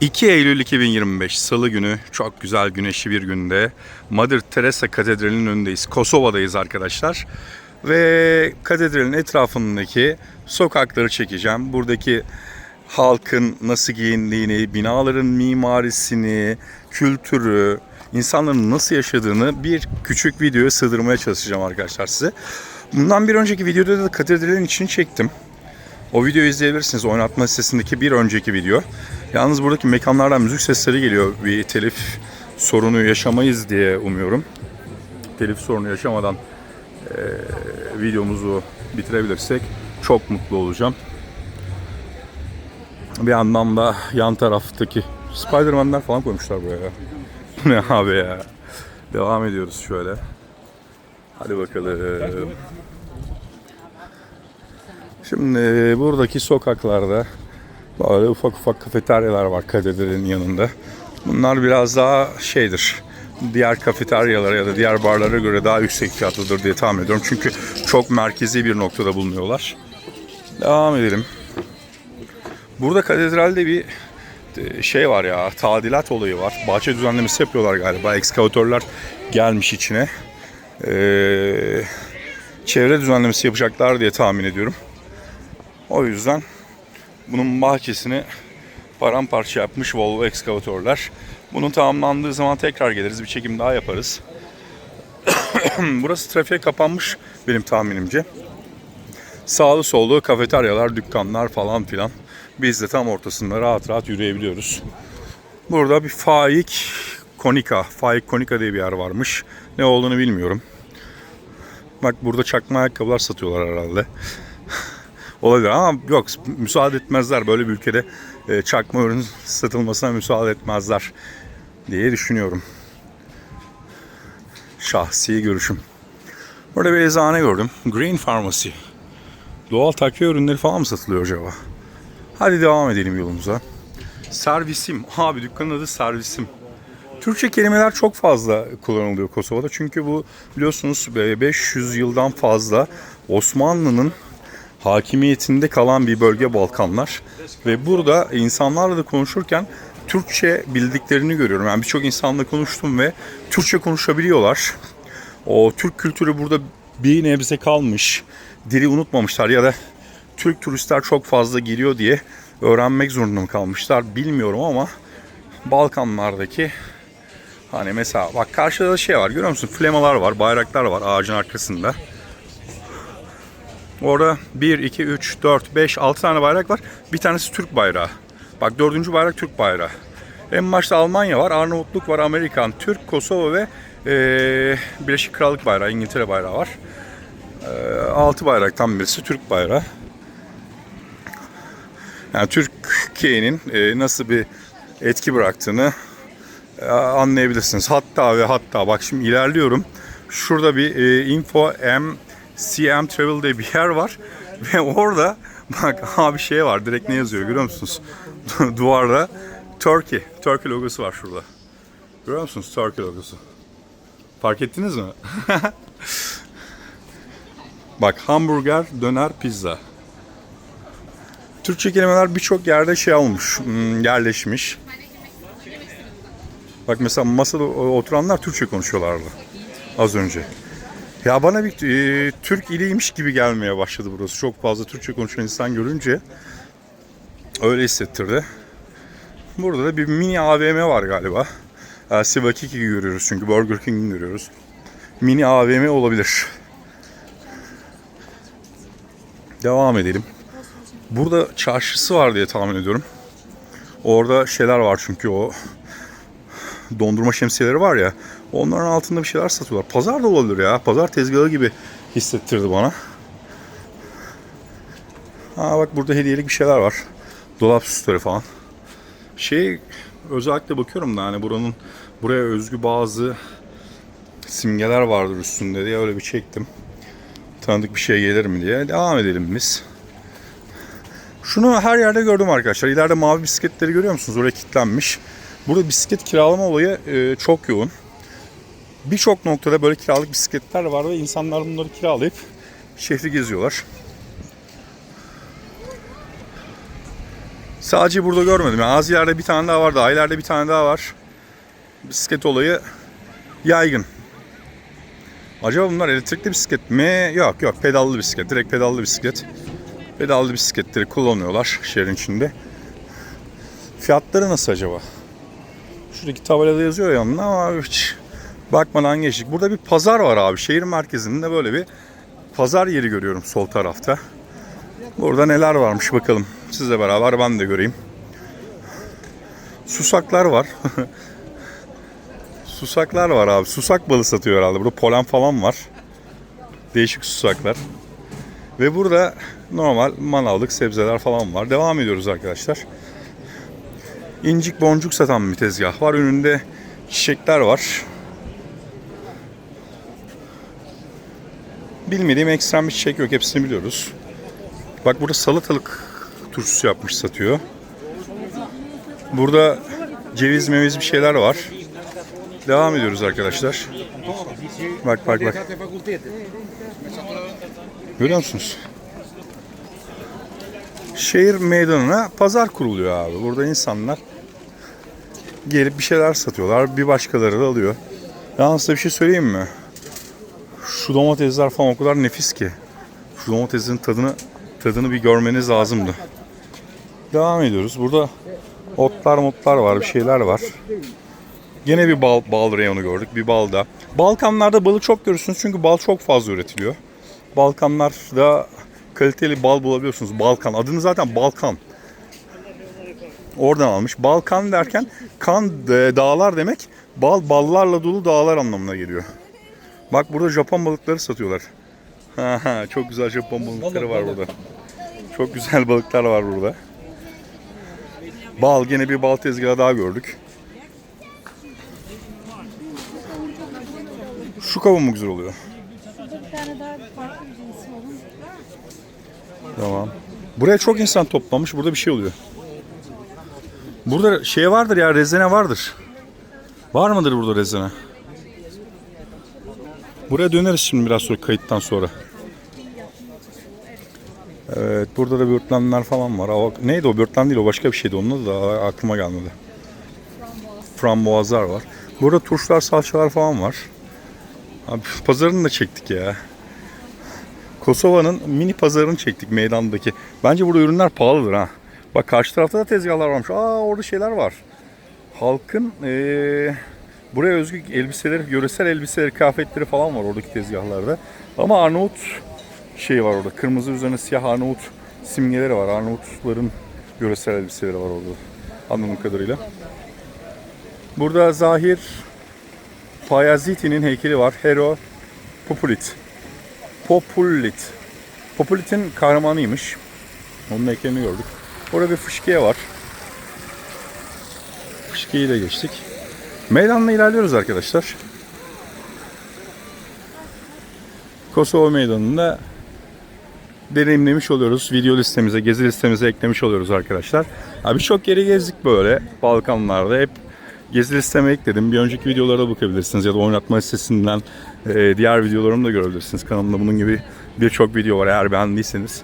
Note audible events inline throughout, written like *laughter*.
2 Eylül 2025 Salı günü çok güzel güneşli bir günde Mother Teresa Katedrali'nin önündeyiz. Kosova'dayız arkadaşlar. Ve katedralin etrafındaki sokakları çekeceğim. Buradaki halkın nasıl giyindiğini, binaların mimarisini, kültürü, insanların nasıl yaşadığını bir küçük videoya sığdırmaya çalışacağım arkadaşlar size. Bundan bir önceki videoda da katedralin içini çektim. O videoyu izleyebilirsiniz. Oynatma listesindeki bir önceki video. Yalnız buradaki mekanlardan müzik sesleri geliyor. Bir telif sorunu yaşamayız diye umuyorum. Telif sorunu yaşamadan eee, videomuzu bitirebilirsek çok mutlu olacağım. Bir yandan da yan taraftaki Spider-Man'ler falan koymuşlar buraya. ya. Bu *laughs* ne abi ya. Devam ediyoruz şöyle. Hadi bakalım. Şimdi buradaki sokaklarda böyle ufak ufak kafeteryalar var katedralin yanında. Bunlar biraz daha şeydir. Diğer kafeteryalara ya da diğer barlara göre daha yüksek fiyatlıdır diye tahmin ediyorum. Çünkü çok merkezi bir noktada bulunuyorlar. Devam edelim. Burada katedralde bir e, şey var ya, tadilat olayı var. Bahçe düzenlemesi yapıyorlar galiba. Ekskavatörler gelmiş içine. Ee, çevre düzenlemesi yapacaklar diye tahmin ediyorum. O yüzden bunun bahçesini paramparça yapmış Volvo ekskavatörler. Bunun tamamlandığı zaman tekrar geliriz. Bir çekim daha yaparız. *coughs* Burası trafiğe kapanmış benim tahminimce. Sağlı sollu kafeteryalar, dükkanlar falan filan. Biz de tam ortasında rahat rahat yürüyebiliyoruz. Burada bir Faik Konika, Faik Konika diye bir yer varmış. Ne olduğunu bilmiyorum. Bak burada çakma ayakkabılar satıyorlar herhalde. Olabilir ama yok müsaade etmezler böyle bir ülkede e, çakma ürün satılmasına müsaade etmezler diye düşünüyorum. Şahsi görüşüm. Burada bir eczane gördüm. Green Pharmacy. Doğal takviye ürünleri falan mı satılıyor acaba? Hadi devam edelim yolumuza. Servisim. Abi dükkanın adı Servisim. Türkçe kelimeler çok fazla kullanılıyor Kosova'da. Çünkü bu biliyorsunuz e, 500 yıldan fazla Osmanlı'nın hakimiyetinde kalan bir bölge Balkanlar. Ve burada insanlarla da konuşurken Türkçe bildiklerini görüyorum. Yani birçok insanla konuştum ve Türkçe konuşabiliyorlar. O Türk kültürü burada bir nebze kalmış. Dili unutmamışlar ya da Türk turistler çok fazla geliyor diye öğrenmek zorunda mı kalmışlar bilmiyorum ama Balkanlardaki hani mesela bak karşıda da şey var görüyor musun? Flemalar var, bayraklar var ağacın arkasında. Orada 1, 2, 3, 4, 5, 6 tane bayrak var. Bir tanesi Türk bayrağı. Bak dördüncü bayrak Türk bayrağı. En başta Almanya var, Arnavutluk var, Amerikan, Türk, Kosova ve eee, Birleşik Krallık bayrağı, İngiltere bayrağı var. Eee, altı bayraktan birisi Türk bayrağı. Yani Türkiye'nin eee, nasıl bir etki bıraktığını eee, anlayabilirsiniz. Hatta ve hatta bak şimdi ilerliyorum. Şurada bir eee, info M CM Travel diye bir yer var *laughs* ve orada bak abi şey var direkt ne yazıyor görüyor musunuz? *laughs* Duvarda Turkey, Turkey logosu var şurada. Görüyor musunuz Turkey logosu? Fark ettiniz mi? *laughs* bak hamburger, döner, pizza. Türkçe kelimeler birçok yerde şey olmuş, hmm, yerleşmiş. Bak mesela masada oturanlar Türkçe konuşuyorlardı az önce. Ya bana bir e, Türk iliymiş gibi gelmeye başladı burası. Çok fazla Türkçe konuşan insan görünce öyle hissettirdi. Burada da bir mini AVM var galiba. E, Sivakiki görüyoruz çünkü Burger King'i görüyoruz. Mini AVM olabilir. Devam edelim. Burada çarşısı var diye tahmin ediyorum. Orada şeyler var çünkü o dondurma şemsiyeleri var ya. Onların altında bir şeyler satıyorlar. Pazar da olabilir ya. Pazar tezgahı gibi hissettirdi bana. Ha bak burada hediyelik bir şeyler var. Dolap süsleri falan. Şey özellikle bakıyorum da hani buranın buraya özgü bazı simgeler vardır üstünde diye öyle bir çektim. Tanıdık bir şey gelir mi diye. Devam edelim biz. Şunu her yerde gördüm arkadaşlar. İleride mavi bisikletleri görüyor musunuz? Oraya kilitlenmiş. Burada bisiklet kiralama olayı e, çok yoğun. Birçok noktada böyle kiralık bisikletler var ve insanlar bunları kiralayıp şehri geziyorlar. Sadece burada görmedim. Yani az ileride bir tane daha var, daha ileride bir tane daha var. Bisiklet olayı yaygın. Acaba bunlar elektrikli bisiklet mi? Yok yok pedallı bisiklet. Direkt pedallı bisiklet. Pedallı bisikletleri kullanıyorlar şehrin içinde. Fiyatları nasıl acaba? Şuradaki tabelada yazıyor yanında ama hiç bakmadan geçtik. Burada bir pazar var abi. Şehir merkezinde böyle bir pazar yeri görüyorum sol tarafta. Burada neler varmış bakalım. Sizle beraber ben de göreyim. Susaklar var. *laughs* Susaklar var abi. Susak balı satıyor herhalde. Burada polen falan var. Değişik susaklar. Ve burada normal manavlık sebzeler falan var. Devam ediyoruz arkadaşlar. İncik boncuk satan bir tezgah var. Önünde çiçekler var. Bilmediğim ekstrem bir çiçek yok. Hepsini biliyoruz. Bak burada salatalık turşusu yapmış satıyor. Burada ceviz meviz bir şeyler var. Devam ediyoruz arkadaşlar. Bak bak bak. Görüyor musunuz? Şehir meydanına pazar kuruluyor abi. Burada insanlar gelip bir şeyler satıyorlar. Bir başkaları da alıyor. Yalnız size bir şey söyleyeyim mi? Şu domatesler falan o kadar nefis ki. Şu domatesin tadını tadını bir görmeniz lazımdı. Devam ediyoruz. Burada otlar motlar var, bir şeyler var. Gene bir bal, bal reyonu gördük. Bir balda. Balkanlarda balı çok görürsünüz çünkü bal çok fazla üretiliyor. Balkanlarda kaliteli bal bulabiliyorsunuz. Balkan. Adını zaten Balkan. Oradan almış. Balkan derken kan e, dağlar demek. Bal ballarla dolu dağlar anlamına geliyor. Bak burada Japon balıkları satıyorlar. çok güzel Japon balıkları var burada. Çok güzel balıklar var burada. Bal gene bir bal tezgahı daha gördük. Şu kavun mu güzel oluyor? Şurada bir tane daha farklı bir cinsi var. Tamam. Buraya çok insan toplamış. Burada bir şey oluyor. Burada şey vardır ya rezene vardır. Var mıdır burada rezene? Buraya döneriz şimdi biraz sonra kayıttan sonra. Evet burada da börtlenler falan var. Neydi o börtlen değil o başka bir şeydi. Onun da aklıma gelmedi. Frambuazlar var. Burada turşular salçalar falan var. Abi pazarını da çektik ya. Kosova'nın mini pazarını çektik meydandaki. Bence burada ürünler pahalıdır ha. Bak karşı tarafta da tezgahlar varmış. Aa orada şeyler var. Halkın eee, buraya özgü elbiseleri, yöresel elbiseleri, kıyafetleri falan var oradaki tezgahlarda. Ama Arnavut şey var orada. Kırmızı üzerine siyah Arnavut simgeleri var. Arnavutların yöresel elbiseleri var orada. Anladığım kadarıyla. Burada Zahir Payaziti'nin heykeli var. Hero Populit. Populit. Populit'in kahramanıymış. Onun heykelini gördük. Orada bir fışkiye var. Fışkiyeyi de geçtik. Meydanla ilerliyoruz arkadaşlar. Kosova Meydanı'nda deneyimlemiş oluyoruz. Video listemize, gezi listemize eklemiş oluyoruz arkadaşlar. Birçok yeri gezdik böyle Balkanlarda. Hep gezi listeme ekledim. Bir önceki videolara bakabilirsiniz ya da oynatma listesinden e, diğer videolarımı da görebilirsiniz. Kanalımda bunun gibi birçok video var eğer beğendiyseniz.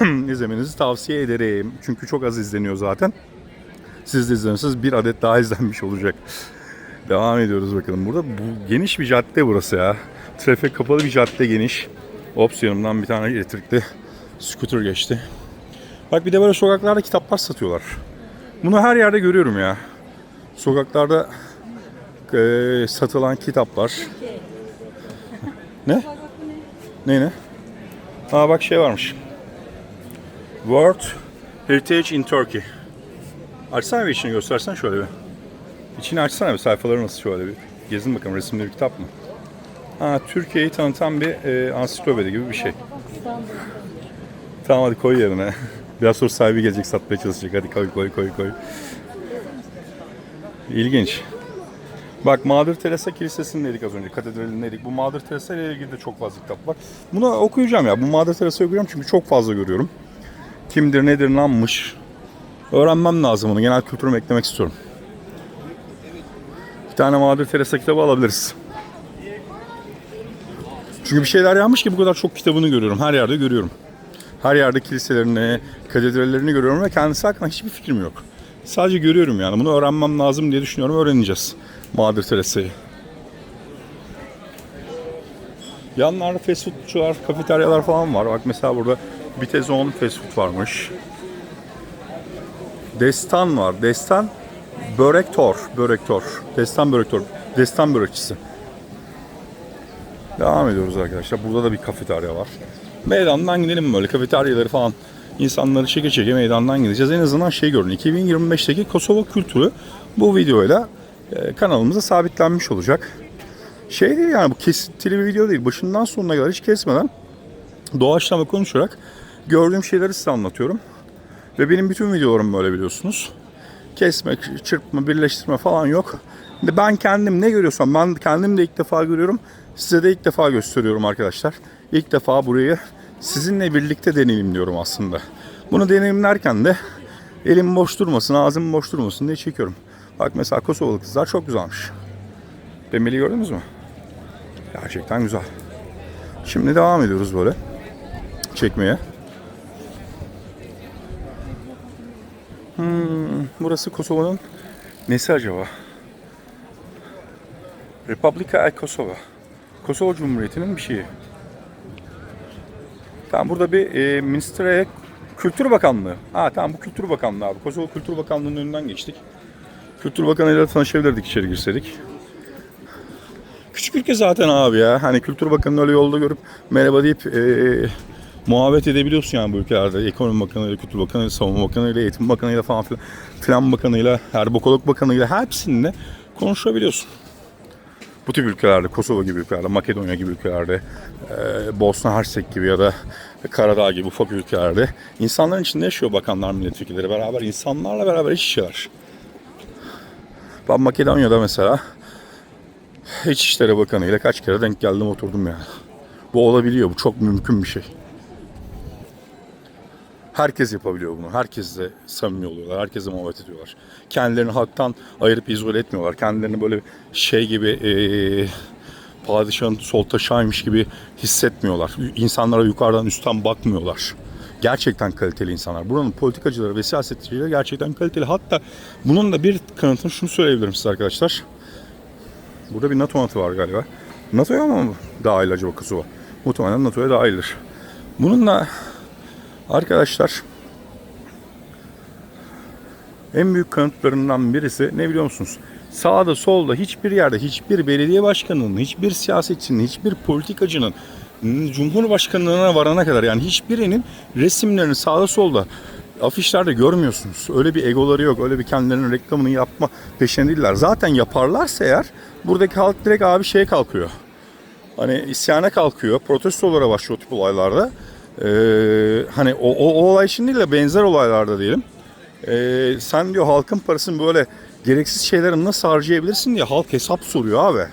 *coughs* izlemenizi tavsiye ederim. Çünkü çok az izleniyor zaten. Siz de izlenirseniz bir adet daha izlenmiş olacak. Devam ediyoruz bakalım. Burada bu geniş bir cadde burası ya. Trafik kapalı bir cadde geniş. Ops yanımdan bir tane elektrikli scooter geçti. Bak bir de böyle sokaklarda kitaplar satıyorlar. Bunu her yerde görüyorum ya. Sokaklarda eee, satılan kitaplar. Ne? Ne ne? Aa bak şey varmış. World Heritage in Turkey. Açsana bir içini göstersen şöyle bir. İçini açsana bir sayfaları nasıl şöyle bir. Gezin bakalım resimli bir kitap mı? Ha, Türkiye'yi tanıtan bir e, ansiklopedi gibi bir şey. Tamam hadi koy yerine. Biraz sonra sahibi gelecek satmaya çalışacak. Hadi koy koy koy koy. İlginç. Bak Mağdur Teresa Kilisesi'ndeydik az önce. Katedralindeydik. Bu Mağdur Teresa ile ilgili de çok fazla kitap var. Bunu okuyacağım ya. Bu Mağdur Teresa'yı okuyacağım çünkü çok fazla görüyorum. Kimdir, nedir, nanmış. Öğrenmem lazım onu. Genel kültürümü eklemek istiyorum. Bir tane Mağdur Teresa kitabı alabiliriz. Çünkü bir şeyler yanmış ki bu kadar çok kitabını görüyorum. Her yerde görüyorum. Her yerde kiliselerini, katedrallerini görüyorum ve kendisi hakkında hiçbir fikrim yok. Sadece görüyorum yani. Bunu öğrenmem lazım diye düşünüyorum. Öğreneceğiz. Mother Teresa'yı. Yanlarda fast foodçular, kafeteryalar falan var. Bak mesela burada Bitezon fast food varmış. Destan var. Destan Börektor. Börektor. Destan Börektor. Destan börekçisi. Devam ediyoruz arkadaşlar. Burada da bir kafeterya var. Meydandan gidelim böyle kafeteryaları falan. İnsanları çeke çeke meydandan gideceğiz. En azından şey görün. 2025'teki Kosova kültürü bu videoyla e, kanalımıza sabitlenmiş olacak. Şey değil yani bu kesintili bir video değil. Başından sonuna kadar hiç kesmeden doğaçlama konuşarak gördüğüm şeyleri size anlatıyorum. Ve benim bütün videolarım böyle biliyorsunuz. Kesme, çırpma, birleştirme falan yok. Ben kendim ne görüyorsam ben kendim de ilk defa görüyorum. Size de ilk defa gösteriyorum arkadaşlar. İlk defa burayı sizinle birlikte deneyimliyorum aslında. Bunu deneyimlerken de elim boş durmasın, ağzım boş durmasın diye çekiyorum. Bak mesela Kosovalı kızlar çok güzelmiş. Demeli gördünüz mü? Gerçekten güzel. Şimdi devam ediyoruz böyle çekmeye. Hmm, burası Kosova'nın nesi acaba? Republika Kosova. Kosova Cumhuriyeti'nin bir şeyi. Tamam burada bir e, Ministre Kültür Bakanlığı. Ha tamam bu Kültür Bakanlığı abi. Kosova Kültür Bakanlığı'nın önünden geçtik. Kültür Bakanı'yla tanışabilirdik içeri girseydik. Küçük ülke zaten abi ya. Hani Kültür Bakanı'nı öyle yolda görüp merhaba deyip e, muhabbet edebiliyorsun yani bu ülkelerde. Ekonomi Bakanı'yla, Kültür Bakanı'yla, Savunma Bakanı'yla, Eğitim Bakanı'yla falan filan. Filan Bakanı'yla, Herbokolog Bakanı'yla hepsininle konuşabiliyorsun. Bu tip ülkelerde, Kosova gibi ülkelerde, Makedonya gibi ülkelerde, e, Bosna Hersek gibi ya da Karadağ gibi ufak ülkelerde insanların içinde yaşıyor bakanlar, milletvekilleri beraber. insanlarla beraber iş işiyorlar. Ben Makedonya'da mesela İçişleri Bakanı ile kaç kere denk geldim oturdum yani. Bu olabiliyor. Bu çok mümkün bir şey. Herkes yapabiliyor bunu. Herkesle samimi oluyorlar. Herkesle muhabbet ediyorlar. Kendilerini halktan ayırıp izole etmiyorlar. Kendilerini böyle şey gibi eee padişahın sol taşıymış gibi hissetmiyorlar. İnsanlara yukarıdan üstten bakmıyorlar. Gerçekten kaliteli insanlar. Buranın politikacıları ve siyasetçileri gerçekten kaliteli. Hatta bunun da bir kanıtını şunu söyleyebilirim size arkadaşlar. Burada bir NATO matı var galiba. NATO'ya mı dahil acaba Kosova? Muhtemelen NATO'ya dahildir. Bununla arkadaşlar en büyük kanıtlarından birisi ne biliyor musunuz? Sağda solda hiçbir yerde hiçbir belediye başkanının, hiçbir siyasetçinin, hiçbir politikacının Cumhurbaşkanlığına varana kadar yani hiçbirinin resimlerini sağda solda afişlerde görmüyorsunuz. Öyle bir egoları yok. Öyle bir kendilerinin reklamını yapma peşinde değiller. Zaten yaparlarsa eğer buradaki halk direkt abi şeye kalkıyor. Hani isyana kalkıyor. Protestolara başlıyor o tip olaylarda. Ee, hani o, o, o olay için de benzer olaylarda diyelim. Ee, sen diyor halkın parasını böyle gereksiz şeylere nasıl harcayabilirsin diye halk hesap soruyor abi.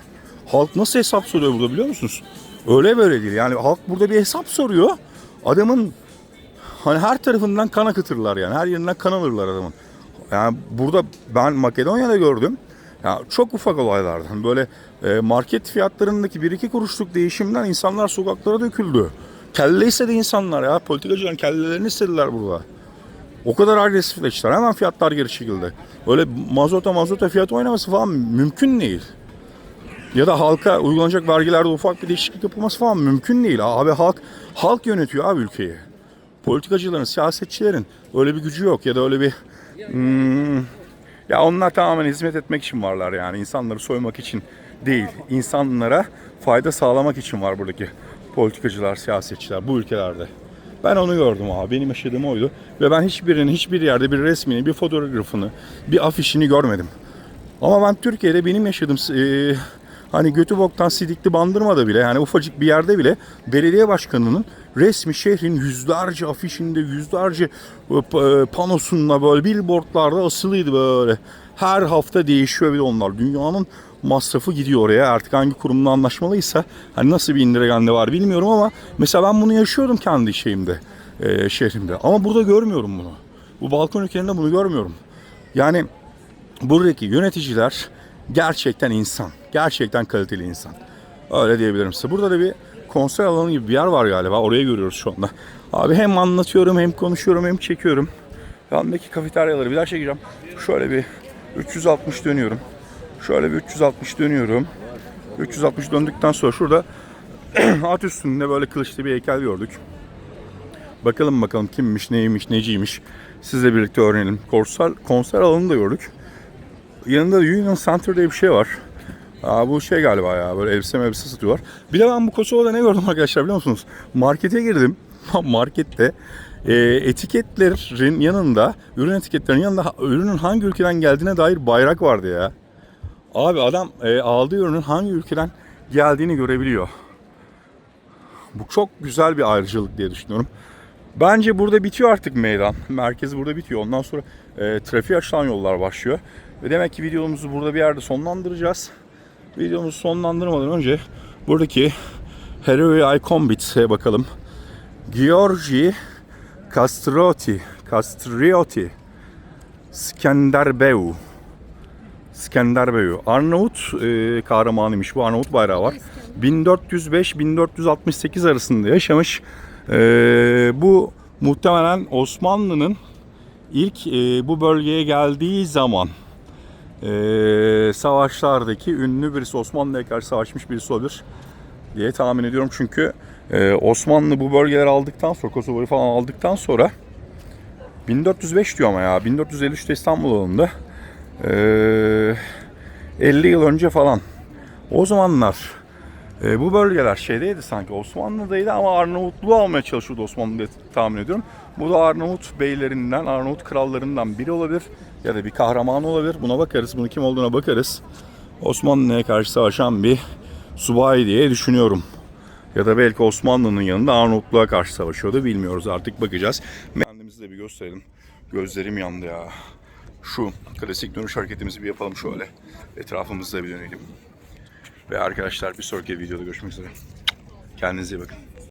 Halk nasıl hesap soruyor burada biliyor musunuz? Öyle böyle değil. Yani halk burada bir hesap soruyor. Adamın hani her tarafından kan akıtırlar yani. Her yerinden kan alırlar adamın. Yani burada ben Makedonya'da gördüm. Ya çok ufak olaylardan böyle e, market fiyatlarındaki 1-2 kuruşluk değişimden insanlar sokaklara döküldü. Kelle istedi insanlar ya. Politikacıların kellelerini istediler burada. O kadar agresifleştiler. Hemen fiyatlar geri çekildi. Öyle mazota mazota fiyat oynaması falan mümkün değil. Ya da halka uygulanacak vergilerde ufak bir değişiklik yapılması falan mümkün değil. Abi halk halk yönetiyor abi ülkeyi. Politikacıların, siyasetçilerin öyle bir gücü yok ya da öyle bir hmm, ya onlar tamamen hizmet etmek için varlar yani. insanları soymak için değil. insanlara fayda sağlamak için var buradaki politikacılar, siyasetçiler bu ülkelerde. Ben onu gördüm abi. Benim yaşadığım oydu. Ve ben hiçbirinin, hiçbir yerde bir resmini, bir fotoğrafını, bir afişini görmedim. Ama ben Türkiye'de benim yaşadığım e, hani götü boktan sidikli bandırmada bile yani ufacık bir yerde bile belediye başkanının resmi şehrin yüzlerce afişinde yüzlerce e, e, panosunda böyle billboardlarda asılıydı böyle. Her hafta değişiyor bir de onlar. Dünyanın masrafı gidiyor oraya. Artık hangi kurumla anlaşmalıysa hani nasıl bir indirgende var bilmiyorum ama mesela ben bunu yaşıyorum kendi şeyimde, e, şehrimde. Ama burada görmüyorum bunu. Bu Balkan ülkelerinde bunu görmüyorum. Yani buradaki yöneticiler gerçekten insan. Gerçekten kaliteli insan. Öyle diyebilirim size. Burada da bir konser alanı gibi bir yer var galiba. Oraya görüyoruz şu anda. Abi hem anlatıyorum hem konuşuyorum hem çekiyorum. Yanındaki kafeteryaları bir daha çekeceğim. Şöyle bir 360 dönüyorum. Şöyle bir 360 dönüyorum. 360 döndükten sonra şurada *clears throat* at üstünde böyle kılıçlı bir heykel gördük. Bakalım bakalım kimmiş, neymiş, neciymiş. Sizle birlikte öğrenelim. Konser, konser alanını da gördük. Yanında Union Center diye bir şey var. Aa, bu şey galiba ya böyle elbise elbise satıyorlar. Bir de ben bu Kosova'da ne gördüm arkadaşlar biliyor musunuz? Markete girdim. *laughs* Markette e, etiketlerin yanında, ürün etiketlerinin yanında ürünün hangi ülkeden geldiğine dair bayrak vardı ya. Abi adam e, aldığı ürünün hangi ülkeden geldiğini görebiliyor. Bu çok güzel bir ayrıcalık diye düşünüyorum. Bence burada bitiyor artık meydan. *laughs* Merkez burada bitiyor. Ondan sonra e, trafiğe açılan yollar başlıyor. Ve demek ki videomuzu burada bir yerde sonlandıracağız. Videomuzu sonlandırmadan önce buradaki Heroi Iconbit'e bakalım. Giorgi Castroti, Castrioti, Skenderbeu. Skenderbeu. Arnavut e, kahramanıymış. Bu Arnavut bayrağı var. 1405-1468 arasında yaşamış. E, bu muhtemelen Osmanlı'nın ilk e, bu bölgeye geldiği zaman e, savaşlardaki ünlü birisi Osmanlı'ya karşı savaşmış birisi olabilir diye tahmin ediyorum. Çünkü e, Osmanlı bu bölgeleri aldıktan sonra Kosova'yı falan aldıktan sonra 1405 diyor ama ya 1453'te İstanbul alındı. Ee, 50 yıl önce falan. O zamanlar e, bu bölgeler şeydeydi sanki Osmanlı'daydı ama Arnavutluğu almaya çalışıyordu Osmanlı diye tahmin ediyorum. Bu da Arnavut beylerinden, Arnavut krallarından biri olabilir ya da bir kahraman olabilir. Buna bakarız. Bunu kim olduğuna bakarız. Osmanlı'ya karşı savaşan bir subay diye düşünüyorum. Ya da belki Osmanlı'nın yanında Arnavutluğa karşı savaşıyordu. Bilmiyoruz artık bakacağız. Kendimizi de bir gösterelim. Gözlerim yandı ya. Şu klasik dönüş hareketimizi bir yapalım şöyle. Etrafımızda bir dönelim. Ve arkadaşlar bir sonraki videoda görüşmek üzere. Kendinize iyi bakın.